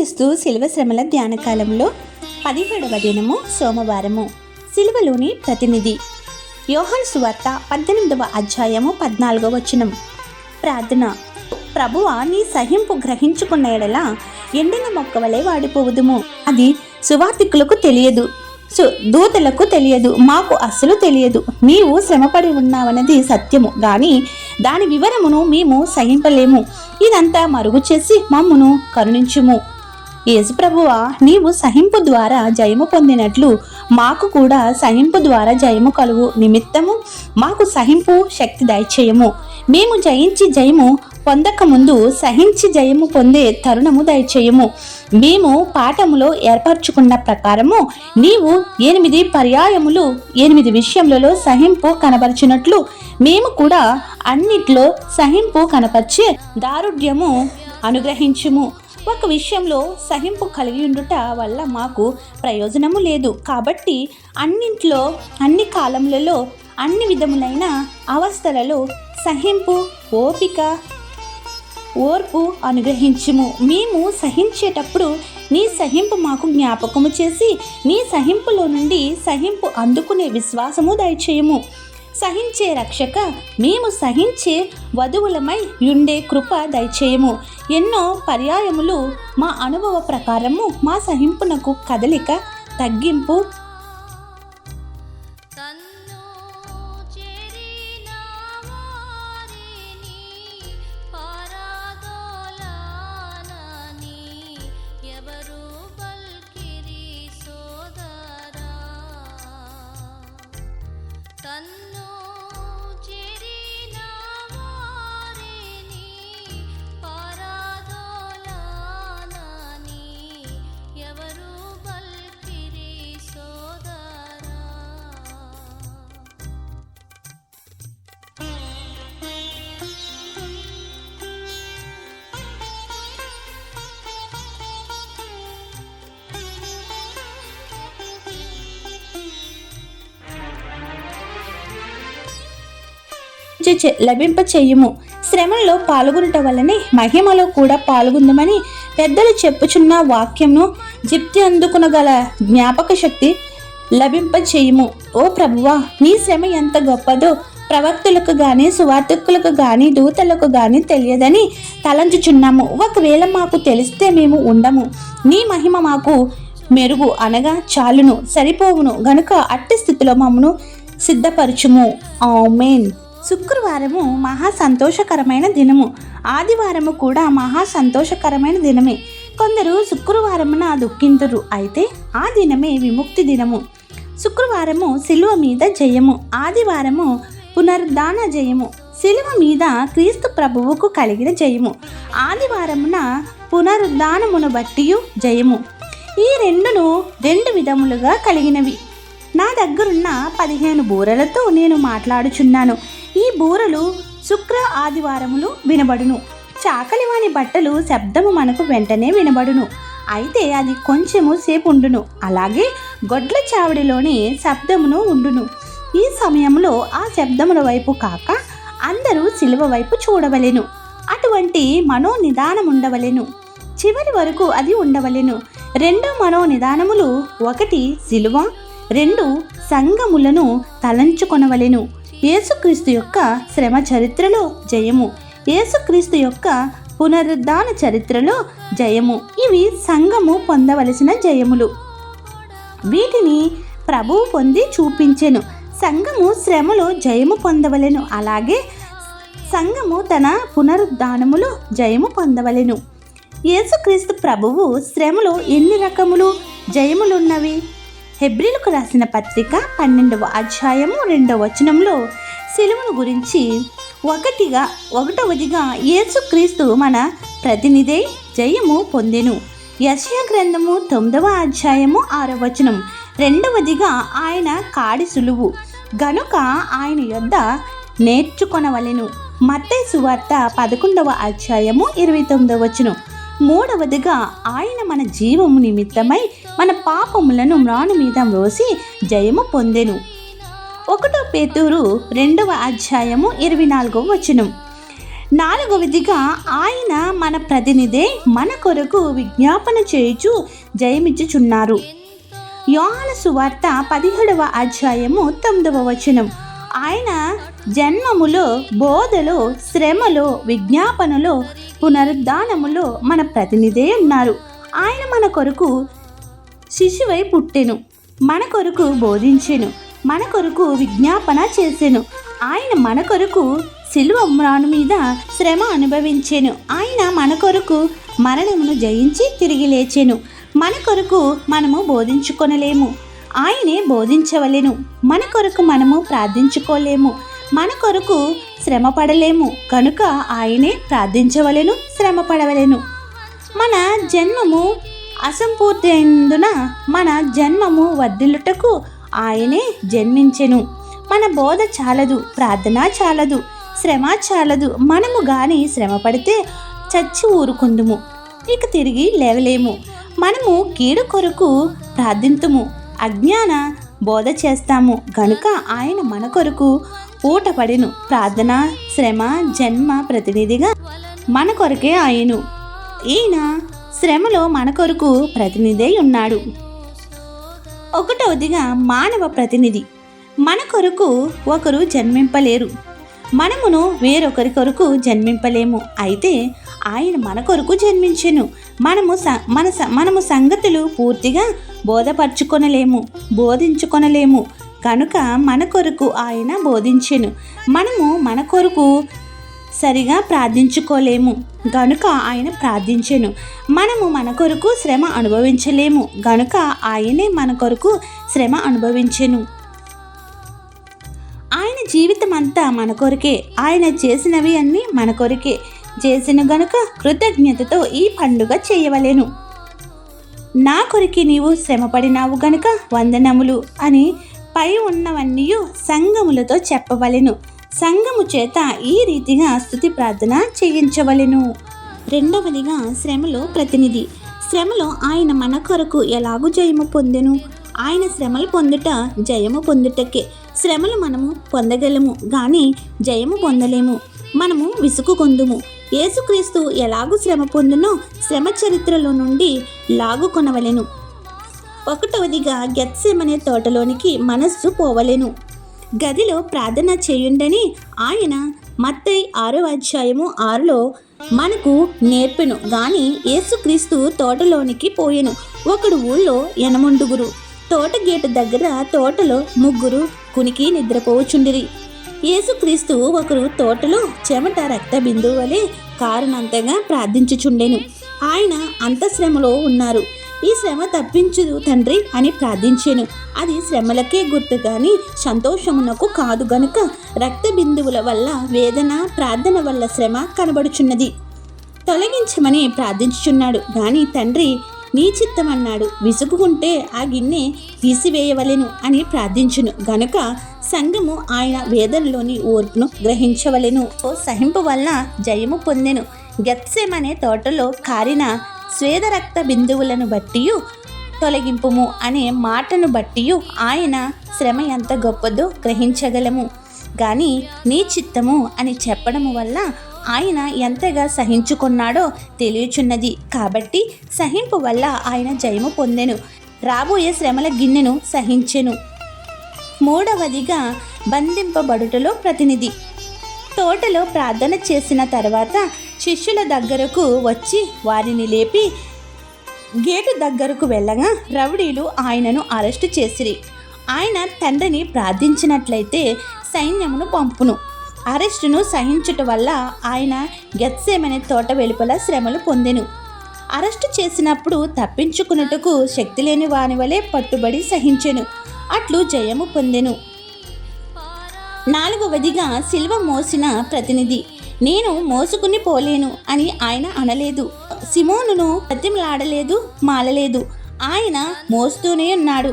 క్రీస్తు శిలువ శ్రమల ధ్యాన కాలంలో పదిహేడవ దినము సోమవారము. శిలువలోని ప్రతినిధి. యోహన్ సువార్త పద్దెనిమిదవ అధ్యాయము పద్నాలుగవ వచనం. ప్రార్థన. ప్రభువ నీ సహింపు గ్రహించుకున్న ఎడల ఎండిన మొక్క వలె వాడిపోవుదుము. అది సువార్థికులకు తెలియదు. సు దూతలకు తెలియదు. మాకు అస్సలు తెలియదు. నీవు శ్రమపడి ఉన్నావన్నది సత్యము. కానీ దాని వివరమును మేము సహింపలేము. ఇదంతా మరుగు చేసి మమ్మును కరుణించుము. యేసుప్రభువా నీవు సహింపు ద్వారా జయము పొందినట్లు మాకు కూడా సహింపు ద్వారా జయము కలుగు నిమిత్తము మాకు సహింపు శక్తి దయచేయము. మేము జయించి జయము పొందక ముందు సహించి జయము పొందే తరుణము దయచేయము. మేము పాఠములో ఏర్పరచుకున్న ప్రకారము నీవు ఎనిమిది పర్యాయములు ఎనిమిది విషయములలో సహింపు కనపరిచినట్లు మేము కూడా అన్నిట్లో సహింపు కనపరిచే దారుఢ్యము అనుగ్రహించుము. ఒక విషయంలో సహింపు కలిగి ఉండుట వల్ల మాకు ప్రయోజనము లేదు. కాబట్టి అన్నింట్లో అన్ని కాలములలో అన్ని విధములైన అవస్థలలో సహింపు ఓపిక ఓర్పు అనుగ్రహించుము. మేము సహించేటప్పుడు నీ సహింపు మాకు జ్ఞాపకము చేసి నీ సహింపులో నుండి సహింపు అందుకునే విశ్వాసము దయచేయము. సహించే రక్షక మేము సహించే వధువులమై ఉండే కృప దయచేయము. ఎన్నో పర్యాయములు మా అనుభవ ప్రకారము మా సహింపునకు కదలిక తగ్గింపు లభింప చెయ్యుము పాల్గొనట వల్లనే మహిమలో కూడా పాల్గొందమని పెద్దలు చెప్పుచున్న వాక్యంను జిప్తి అందుకునగల జ్ఞాపక శక్తి లభింప చేయుము ఓ ప్రభువా నీ శ్రమ ఎంత గొప్పదో ప్రవక్తులకు గాని సువార్థకులకు గాని దూతలకు గాని తెలియదని తలంచుచున్నాము. ఒకవేళ మాకు తెలిస్తే మేము ఉండము. నీ మహిమ మాకు మెరుగు అనగా చాలును సరిపోవును. గనుక అట్టి స్థితిలో మమ్మను సిద్ధపరచుము. ఆమెన్. శుక్రవారము మహా సంతోషకరమైన దినము. ఆదివారము కూడా మహా సంతోషకరమైన దినమే. కొందరు శుక్రవారమున దుఃఖింతురు. అయితే ఆ దినమే విముక్తి దినము. శుక్రవారము శిలువ మీద జయము. ఆదివారము పునరుద్ధాన జయము. శిలువ మీద క్రీస్తు ప్రభువుకు కలిగిన జయము. ఆదివారమున పునరుద్ధానమును బట్టి జయము. ఈ రెండును రెండు విధములుగా కలిగినవి. నా దగ్గరున్న పదిహేను బూరలతో నేను మాట్లాడుచున్నాను. ఈ బూరలు శుక్ర ఆదివారములు వినబడును. చాకలివాని బట్టలు శబ్దము మనకు వెంటనే వినబడును. అయితే అది కొంచెము సేపు ఉండును అలాగే గొడ్ల చావడిలోని శబ్దమును ఉండును. ఈ సమయంలో ఆ శబ్దముల వైపు కాక అందరూ శిలువ వైపు చూడవలెను. అటువంటి మనో నిదానం ఉండవలెను చివరి వరకు అది ఉండవలెను. రెండు మనో నిదానములు ఒకటి శిలువ రెండు సంగములను తలంచుకొనవలెను. యేసుక్రీస్తు యొక్క శ్రమ చరిత్రలో జయము. యేసుక్రీస్తు యొక్క పునరుద్ధాన చరిత్రలో జయము. ఇవి సంఘము పొందవలసిన జయములు. వీటిని ప్రభువు పొంది చూపించెను. సంఘము శ్రమలో జయము పొందవలెను. అలాగే సంఘము తన పునరుద్ధానములో జయము పొందవలెను. యేసుక్రీస్తు ప్రభువు శ్రమలో ఎన్ని రకములు జయములున్నవి? హెబ్రిలకు రాసిన పత్రిక పన్నెండవ అధ్యాయము రెండవ వచనంలో సెలవును గురించి ఒకటిగా ఒకటవదిగా యేసుక్రీస్తు మన ప్రతినిధి జయము పొందెను. యశయ గ్రంథము తొమ్మిదవ అధ్యాయము ఆరవ వచనం. రెండవదిగా ఆయన కాడి సులువు. గనుక ఆయన యొద్ద నేర్చుకొనవలెను. మత్తయి సువార్త పదకొండవ అధ్యాయము ఇరవై తొమ్మిదవ వచనం. మూడవదిగా ఆయన మన జీవము నిమిత్తమై మన పాపములను మ్రాను మీద మ్రోసి జయము పొందెను. ఒకటో పేతూరు రెండవ అధ్యాయము ఇరవై నాలుగవ వచనం. నాలుగవదిగా ఆయన మన ప్రతినిధే మన కొరకు విజ్ఞాపన చేయుచు జయమిచ్చుచున్నారు. యోహాన సువార్త పదిహేడవ అధ్యాయము తొమ్మిదవ వచనం. ఆయన జన్మములో బోధలో శ్రమలో విజ్ఞాపనలో పునరుద్ధానములో మన ప్రతినిధే ఉన్నారు. ఆయన మన కొరకు శిశువై పుట్టెను మన కొరకు బోధించెను. మన కొరకు విజ్ఞాపన చేసెను. ఆయన మన కొరకు సిలువ మ్రాను మీద శ్రమ అనుభవించెను. ఆయన మన కొరకు మరణమును జయించి తిరిగి లేచెను. మన కొరకు మనము బోధించుకొనలేము. ఆయనే బోధించవలెను. మన కొరకు మనము ప్రార్థించుకోలేము. మన కొరకు శ్రమ పడలేము కనుక ఆయనే ప్రార్థించవలెను శ్రమ పడవలెను మన జన్మము అసంపూర్తి అయినందున మన జన్మము వర్ధిల్లుటకు ఆయనే జన్మించెను. మన బోధ చాలదు ప్రార్థన చాలదు శ్రమ చాలదు మనము గాని శ్రమ పడితే చచ్చి ఊరుకుందుము. ఇక తిరిగి లేవలేము. మనము కీడు కొరకు ప్రార్థింతుము. అజ్ఞాన బోధ చేస్తాము. గనుక ఆయన మన కొరకు పూట పడిను ప్రార్థన శ్రమ జన్మ ప్రతినిధిగా మన కొరకే ఆయను. ఈయన శ్రమలో మన కొరకు ప్రతినిధి ఉన్నాడు. ఒకటవదిగా మానవ ప్రతినిధి. మన కొరకు ఒకరు జన్మింపలేరు. మనమును వేరొకరి కొరకు జన్మింపలేము. అయితే ఆయన మన కొరకు జన్మించెను. మనము స మన స మనము సంగతులు పూర్తిగా బోధపరచుకొనలేము బోధించుకొనలేము. కనుక మన కొరకు ఆయన బోధించెను. మనము మన కొరకు సరిగా ప్రార్థించుకోలేము. గనుక ఆయన ప్రార్థించెను. మనము మన కొరకు శ్రమ అనుభవించలేము. గనుక ఆయనే మన కొరకు శ్రమ అనుభవించెను. ఆయన జీవితం అంతా మన కొరకే. ఆయన చేసినవి అన్నీ మన కొరకే. చేసిన గనుక కృతజ్ఞతతో ఈ పండుగ చేయవలెను. నా కొరికి నీవు శ్రమపడినావు గనుక వందనములు అని పై ఉన్నవన్నీ సంగములతో చెప్పవలెను. సంఘము చేత ఈ రీతిగా స్థుతి ప్రార్థన చేయించవలెను. రెండవదిగా శ్రమలో ప్రతినిధి. శ్రమలో ఆయన మన కొరకు ఎలాగూ జయము పొందెను? ఆయన శ్రమలు పొందుట జయము పొందుటకే. శ్రమలు మనము పొందగలము కానీ జయము పొందలేము. మనము విసుకుకొందుము యేసుక్రీస్తు ఎలాగూ శ్రమ పొందునో శ్రమ చరిత్రలో నుండి లాగుకొనవలెను ఒకటవదిగా గెత్సెమనే తోటలోనికి మనస్సు పోవలెను. గదిలో ప్రార్థన చేయుండని ఆయన మత్తై ఆరో అధ్యాయము ఆరులో మనకు నేర్పెను గాని యేసుక్రీస్తు తోటలోనికి పోయెను. ఒకడు ఊళ్ళో ఎనముండుగురు. తోట గేటు దగ్గర తోటలో ముగ్గురు కునికి నిద్రపోవచుండిరి యేసుక్రీస్తు ఒకరు తోటలో చెమట రక్త బిందువు వలె కారణంతగా ప్రార్థించుచుండెను. ఆయన అంతశ్రమలో ఉన్నారు. ఈ శ్రమ తప్పించుదు తండ్రి అని ప్రార్థించాను. అది శ్రమలకే గుర్తు కానీ సంతోషమునకు కాదు గనుక రక్త బిందువుల వల్ల వేదన ప్రార్థన వల్ల శ్రమ కనబడుచున్నది. తొలగించమని ప్రార్థించుచున్నాడు. కానీ తండ్రి నీ చిత్తమన్నాడు. విసుగుకుంటే ఆ గిన్నె తీసివేయవలెను అని ప్రార్థించును. గనుక సంఘము ఆయన వేదనలోని ఓర్పును గ్రహించవలెను. ఓ సహింపు వల్ల జయము పొందెను. గెత్సెమనే తోటలో కారిన స్వేద రక్త బిందువులను బట్టి తొలగింపుము అనే మాటను బట్టి ఆయన శ్రమ ఎంత గొప్పదో గ్రహించగలము. కానీ నీ చిత్తము అని చెప్పడము వల్ల ఆయన ఎంతగా సహించుకున్నాడో తెలియచున్నది. కాబట్టి సహింపు వల్ల ఆయన జయము పొందెను. రాబోయే శ్రమల గిన్నెను సహించెను. మూడవదిగా బంధింపబడుటలో ప్రతినిధి. తోటలో ప్రార్థన చేసిన తర్వాత శిష్యుల దగ్గరకు వచ్చి వారిని లేపి గేటు దగ్గరకు వెళ్ళగా రౌడీలు ఆయనను అరెస్టు చేసిరి. ఆయన తండ్రిని ప్రార్థించినట్లయితే సైన్యమును పంపును. అరెస్టును సహించుట వల్ల ఆయన గెత్సేమనే తోట వెలుపల శ్రమలు పొందెను. అరెస్టు చేసినప్పుడు తప్పించుకున్నట్టుకు శక్తి లేని వాని వలె పట్టుబడి సహించెను. అట్లు జయము పొందెను. నాలుగవదిగా శిల్వ మోసిన ప్రతినిధి. నేను మోసుకుని పోలేను అని ఆయన అనలేదు. సిమోనును ప్రతిమలాడలేదు మాలలేదు. ఆయన మోస్తూనే ఉన్నాడు.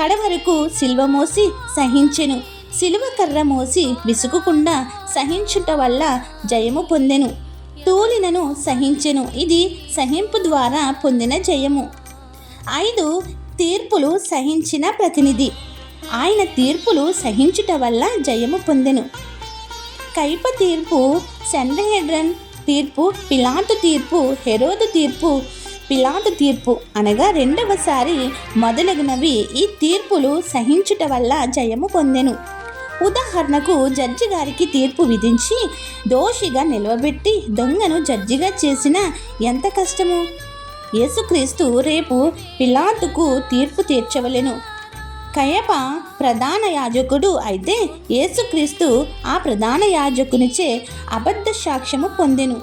కడ వరకు సిల్వ మోసి సహించెను. సిలువ కర్ర మోసి విసుగుకుండా సహించుట వల్ల జయము పొందెను. తూలినను సహించెను. ఇది సహింపు ద్వారా పొందిన జయము. ఐదు తీర్పులు సహించిన ప్రతినిధి. ఆయన తీర్పులు సహించుట వల్ల జయము పొందెను. కైప తీర్పు సెండ్రహెడ్రన్ తీర్పు పిలాతు తీర్పు హెరోదు తీర్పు పిలాతు తీర్పు అనగా రెండవసారి మొదలగునవి ఈ తీర్పులు సహించుట వల్ల జయము పొందెను. ఉదాహరణకు జడ్జి గారికి తీర్పు విధించి దోషిగా నిలవబెట్టి దొంగను జడ్జిగా చేసిన ఎంత కష్టము? యేసుక్రీస్తు రేపు పిలాతుకు తీర్పు తీర్చవలెను. కయప ప్రధాన యాజకుడు అయితే యేసుక్రీస్తు ఆ ప్రధాన యాజకునిచే అబద్ధ సాక్ష్యము పొందెను.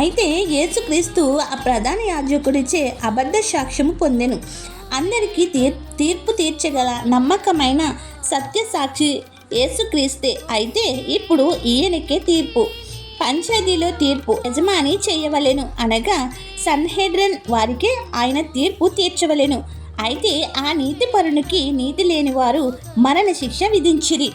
అయితే యేసుక్రీస్తు ఆ ప్రధాన యాజకుడిచే అబద్ధ సాక్ష్యము పొందెను. అందరికీ తీర్ తీర్పు తీర్చగల నమ్మకమైన సత్యసాక్షి యేసుక్రీస్తే అయితే ఇప్పుడు ఈయనకే తీర్పు. పంచాయతీలో తీర్పు యజమాని చేయవలెను అనగా సన్హెడ్రన్ వారికే ఆయన తీర్పు తీర్చవలెను. అయితే ఆ నీతిపరునికి నీతి లేని వారు మరణ శిక్ష విధించిరి.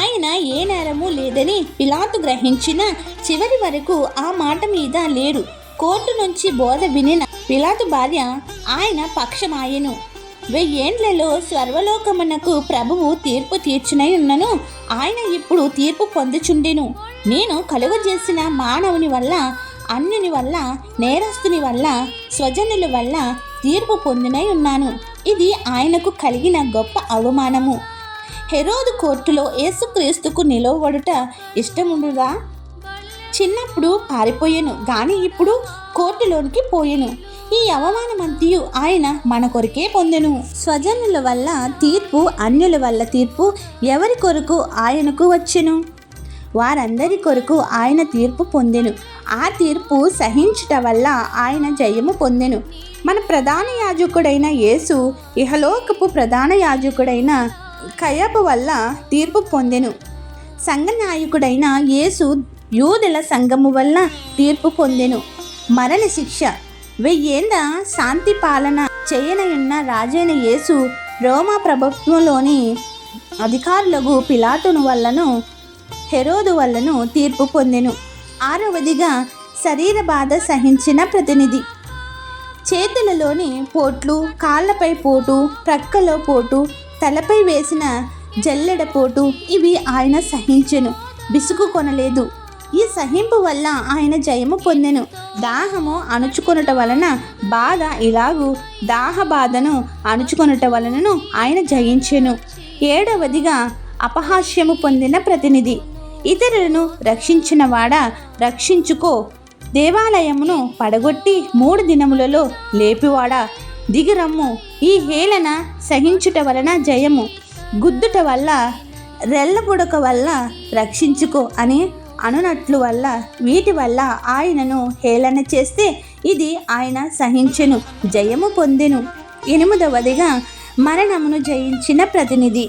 అయినా ఏ నేరము లేదని పిలాతు గ్రహించిన చివరి వరకు ఆ మాట మీద లేడు. కోర్టు నుంచి బోధ వినిన పిలాతు భార్య ఆయన పక్షమాయను. వెయ్యేండ్లలో స్వర్వలోకమునకు ప్రభువు తీర్పు తీర్చునై ఉన్నను ఆయన ఇప్పుడు తీర్పు పొందుచుండెను. నేను కలుగజేసిన మానవుని వల్ల అన్యుని వల్ల నేరస్తుని వల్ల స్వజనుల వల్ల తీర్పు పొందినై ఉన్నాను. ఇది ఆయనకు కలిగిన గొప్ప అవమానము. హెరోదు కోర్టులో యేసుక్రీస్తుకు నిలవబడుట ఇష్టముండుగా చిన్నప్పుడు పారిపోయాను కానీ ఇప్పుడు కోర్టులోనికి పోయెను. ఈ అవమానమంతియు ఆయన మన కొరకే పొందెను. స్వజనుల వల్ల తీర్పు అన్యుల వల్ల తీర్పు ఎవరి కొరకు ఆయనకు వచ్చెను? వారందరి కొరకు ఆయన తీర్పు పొందెను. ఆ తీర్పు సహించుట వల్ల ఆయన జయము పొందెను. మన ప్రధాన యాజకుడైన యేసు ఇహలోకపు ప్రధాన యాజకుడైన కయప వల్ల తీర్పు పొందెను. సంఘ నాయకుడైన యేసు యూదుల సంఘము వల్ల తీర్పు పొందెను. మరణ శిక్ష వెయ్యేంద శాంతి పాలన చేయనయున్న రాజైన యేసు రోమా ప్రభుత్వంలోని అధికారులకు పిలాతును వల్లను హెరోదు వల్లను తీర్పు పొందెను. ఆరవదిగా శరీర బాధ సహించిన ప్రతినిధి. చేతులలోని పోట్లు కాళ్ళపై పోటు ప్రక్కలో పోటు తలపై వేసిన జల్లెడ పోటు ఇవి ఆయన సహించెను. బిసుగు కొనలేదు ఈ సహింపు వల్ల ఆయన జయము పొందెను. దాహము అణుచుకొనుట వలన బాధ ఇలాగూ దాహ బాధను అణుచుకొనుట వలనను ఆయన జయించెను. ఏడవదిగా అపహాస్యము పొందిన ప్రతినిధి. ఇతరులను రక్షించినవాడ రక్షించుకో దేవాలయమును పడగొట్టి మూడు దినములలో లేపివాడా. దిగిరమ్ము ఈ హేళన సహించుట వలన జయము. గుద్దుట వల్ల రెల్లబుడక వల్ల రక్షించుకో అని అనునట్లు వల్ల వీటి వల్ల ఆయనను హేళన చేస్తే ఇది ఆయన సహించెను జయము పొందెను. ఎనిమిదవదిగా మరణమును జయించిన ప్రతినిధి.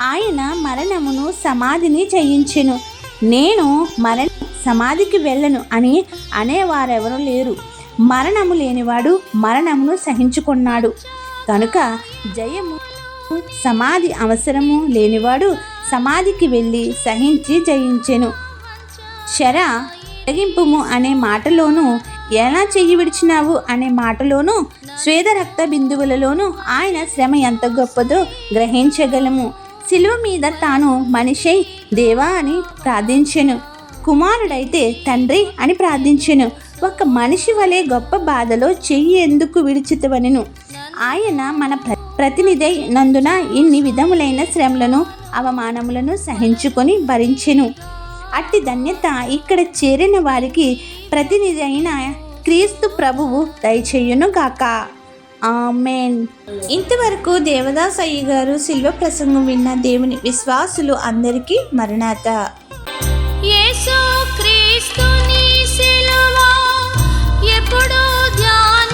ఆయన మరణమును సమాధిని జయించెను నేను మరణ సమాధికి వెళ్ళను అని అనేవారెవరూ లేరు. మరణము లేనివాడు మరణమును సహించుకున్నాడు. కనుక జయము సమాధి అవసరము లేనివాడు సమాధికి వెళ్ళి సహించి జయించెను. శర తొలగింపుము అనే మాటలోనూ ఎలా చెయ్యి విడిచినావు అనే మాటలోనూ స్వేద రక్త బిందువులలోనూ ఆయన శ్రమ ఎంత గొప్పదో గ్రహించగలము. శిలువ మీద తాను మనిషై దేవా అని ప్రార్థించెను. కుమారుడైతే తండ్రి అని ప్రార్థించెను. ఒక మనిషి వలె గొప్ప బాధలో చెయ్యి ఎందుకు విడిచితవనెను? ఆయన మన ప్రతినిధి నందున ఇన్ని విధములైన శ్రమలను అవమానములను సహించుకొని భరించెను. అట్టి ధన్యత ఇక్కడ చేరిన వారికి ప్రతినిధి అయిన క్రీస్తు ప్రభువు దయచేయును గాక. ఆమెన్. ఇంతవరకు దేవదాస్ అయ్య గారు శిల్వ ప్రసంగం విన్న దేవుని విశ్వాసులు అందరికీ మరణాత. యేసు క్రీస్తుని సిలువ ఎప్పుడు ధ్యానం